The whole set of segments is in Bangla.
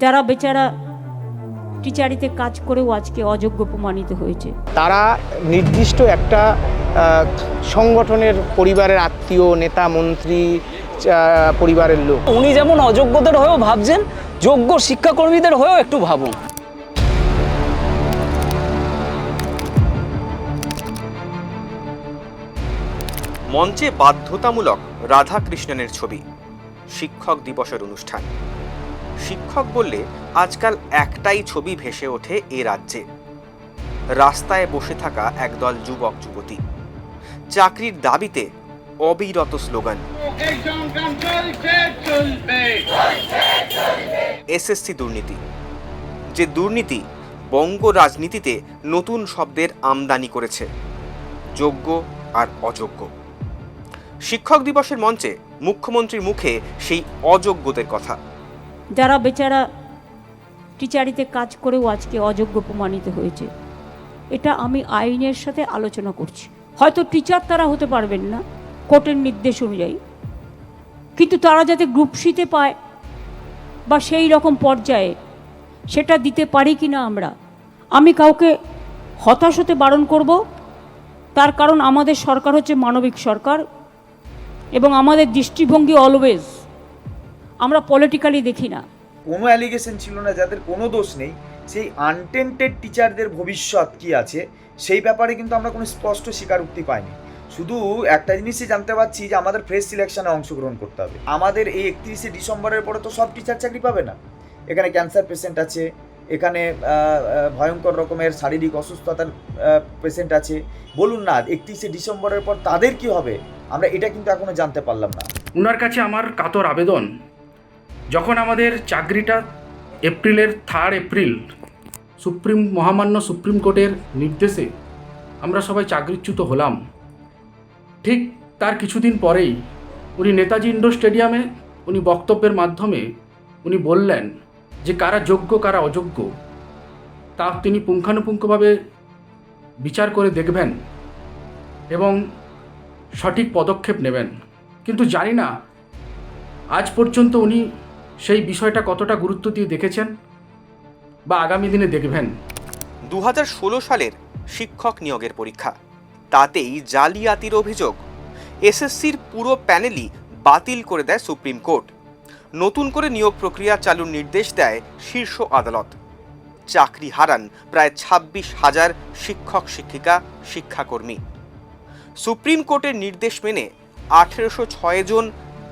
যারা বেচারা টিচারিতে কাজ করেও আজকে অযোগ্য প্রমাণিত হয়েছে। তারা নির্দিষ্ট একটা সংগঠনের পরিবারের আত্মীয় নেতা মন্ত্রী পরিবারের লোক। উনি যেমন অযোগ্যদের হয়েও ভাবছেন যোগ্য শিক্ষাকর্মীদের হয়েও একটু ভাবুন। মঞ্চে বাধ্যতামূলক রাধাকৃষ্ণনের ছবি শিক্ষক দিবসের অনুষ্ঠান। শিক্ষক বললে, আজকাল একটাই ছবি ভেসে ওঠে এ রাজ্যে। রাস্তায় বসে থাকা একদল যুবক, যুবতী। চাকরির দাবিতে অবিরত স্লোগান। এসএসসি দুর্নীতি। যে দুর্নীতি বঙ্গ রাজনীতিতে নতুন শব্দের আমদানি করেছে, যোগ্য আর অযোগ্য। শিক্ষক দিবসের মঞ্চে মুখ্যমন্ত্রীর মুখে সেই অযোগ্যদের কথা। যারা বেচারা টিচারিতে কাজ করেও আজকে অযোগ্য প্রমাণিত হয়েছে। এটা আমি আইনের সাথে আলোচনা করছি। হয়তো টিচার তারা হতে পারবেন না, কোর্টের নির্দেশ অনুযায়ী। কিন্তু তারা যাতে গ্রুপ সিতে পায় বা সেই রকম পর্যায়ে সেটা দিতে পারি কি না আমরা, আমি কাউকে হতাশ হতে বারণ করব। তার কারণ আমাদের সরকার হচ্ছে মানবিক সরকার এবং আমাদের দৃষ্টিভঙ্গি অলওয়েজ আমরা পলিটিক্যালি দেখি না। কোনো অ্যালিগেশন ছিল না যাদের কোনো দোষ নেই। সেই আনটেন্টেড টিচারদের ভবিষ্যৎ কি আছে সেই ব্যাপারে কিন্তু আমরা কোনো স্পষ্ট স্বীকারোক্তি পাইনি। শুধু একটা জিনিসই জানতে পারছি যে আমাদের ফ্রেশ সিলেকশনে অংশগ্রহণ করতে হবে। আমাদের এই একত্রিশে ডিসেম্বরের পরে তো সব টিচার চাকরি পাবে না। এখানে ক্যান্সার পেশেন্ট আছে এখানে ভয়ঙ্কর রকমের শারীরিক অসুস্থতার পেশেন্ট আছে। বলুন না একত্রিশে ডিসেম্বরের পর তাদের কি হবে? আমরা এটা কিন্তু এখনও জানতে পারলাম না। ওনার কাছে আমার কাতর আবেদন। যখন আমাদের চাকরিটা এপ্রিলের থার্ড এপ্রিল, সুপ্রিম, মহামান্য সুপ্রিম কোর্টের নির্দেশে আমরা সবাই চাকরিচ্যুত হলাম। ঠিক তার কিছুদিন পরেই উনি নেতাজি ইন্ডোর স্টেডিয়ামে উনি বক্তব্যের মাধ্যমে উনি বললেন যে কারা যোগ্য, কারা অযোগ্য, তা তিনি পুঙ্খানুপুঙ্খভাবে বিচার করে দেখবেন এবং সঠিক পদক্ষেপ নেবেন। কিন্তু জানি না, আজ পর্যন্ত উনি সেই বিষয়টা কতটা গুরুত্ব দিয়ে দেখেছেন? বা আগামী দিনে দেখবেন। দু সালের শিক্ষক নিয়োগের পরীক্ষা। তাতেই জালিয়াতির অভিযোগ। এসএসসির পুরো প্যানেলই বাতিল করে দেয় সুপ্রিম কোর্ট। নতুন করে নিয়োগ প্রক্রিয়া চালুর নির্দেশ দেয় শীর্ষ আদালত। চাকরি হারান প্রায় ছাব্বিশ হাজার শিক্ষক, শিক্ষিকা, শিক্ষাকর্মী। সুপ্রিম কোর্টের নির্দেশ মেনে আঠেরোশো ছয় জন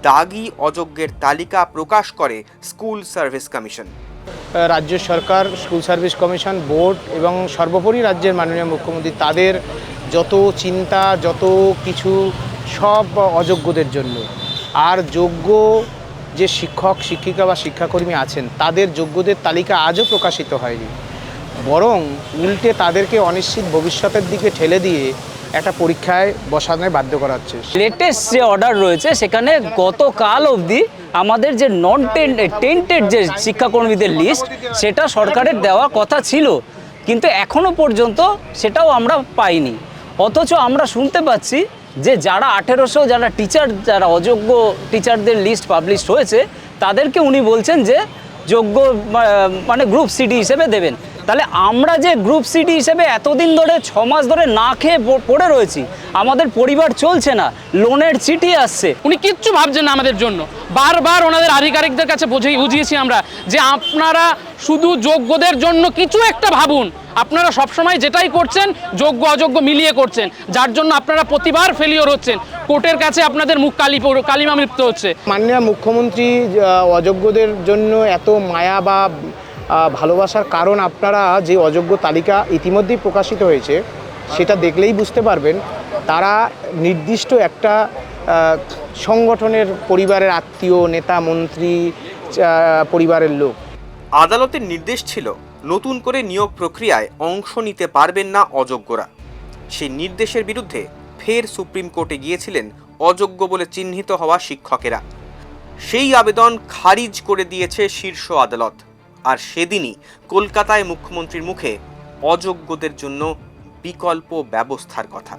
দাগি অযোগ্যের তালিকা প্রকাশ করে স্কুল সার্ভিস কমিশন। রাজ্য সরকার, স্কুল সার্ভিস কমিশন, বোর্ড এবং সর্বোপরি রাজ্যের মাননীয় মুখ্যমন্ত্রী তাদের যত চিন্তা, যত কিছু সব অযোগ্যদের জন্য। আর যোগ্য যে শিক্ষক, শিক্ষিকা বা শিক্ষাকর্মী আছেন, তাদের যোগ্যদের তালিকা আজও প্রকাশিত হয়নি। বরং উল্টে তাদেরকে অনিশ্চিত ভবিষ্যতের দিকে ঠেলে দিয়ে একটা পরীক্ষায় বসানোয় বাধ্য করা হচ্ছে লেটেস্ট যে অর্ডার রয়েছে, সেখানে গতকাল অবধি আমাদের যে নন টেন্টেড যে শিক্ষাকর্মীদের লিস্ট সেটা সরকারের দেওয়া কথা ছিল। কিন্তু এখনও পর্যন্ত সেটাও আমরা পাইনি। অথচ আমরা শুনতে পাচ্ছি যে যারা আঠেরোশো যারা টিচার যারা অযোগ্য টিচারদের লিস্ট পাবলিশ হয়েছে, তাদেরকে উনি বলছেন যে যোগ্য মানে গ্রুপ সিডি হিসেবে দেবেন। তাহলে আমরা যে গ্রুপ সিডি হিসেবে এতদিন ধরে ছ মাস ধরে না খেয়ে পড়ে রয়েছি আমাদের পরিবার চলছে না লোনের চিঠি আসছে। উনি কিচ্ছু ভাবছেন না আমাদের জন্য। বারবার ওনাদের আধিকারিকদের কাছে বুঝিয়ে বুঝিয়েছি আমরা যে আপনারা শুধু যোগ্যদের জন্য কিছু একটা ভাবুন। আপনারা সবসময় যেটাই করছেন যোগ্য অযোগ্য মিলিয়ে করছেন। যার জন্য আপনারা প্রতিবার ফেলিওর হচ্ছেন। কোর্টের কাছে আপনাদের মুখ কালি কালিমা মৃপ্ত হচ্ছে। মাননীয় মুখ্যমন্ত্রী অযোগ্যদের জন্য এত মায়া বা ভালোবাসার কারণ আপনারা যে অযোগ্য তালিকা ইতিমধ্যেই প্রকাশিত হয়েছে, সেটা দেখলেই বুঝতে পারবেন। তারা নির্দিষ্ট একটা সংগঠনের পরিবারের আত্মীয়, নেতা, মন্ত্রী পরিবারের লোক। আদালতের নির্দেশ ছিল, নতুন করে নিয়োগ প্রক্রিয়ায় অংশ নিতে পারবেন না অযোগ্যরা। সেই নির্দেশের বিরুদ্ধে ফের সুপ্রিম কোর্টে গিয়েছিলেন অযোগ্য বলে চিহ্নিত হওয়া শিক্ষকেরা। সেই আবেদন খারিজ করে দিয়েছে শীর্ষ আদালত। আর সেদিনই কলকাতায় মুখ্যমন্ত্রীর মুখে অযোগ্যদের জন্য বিকল্প ব্যবস্থার কথা।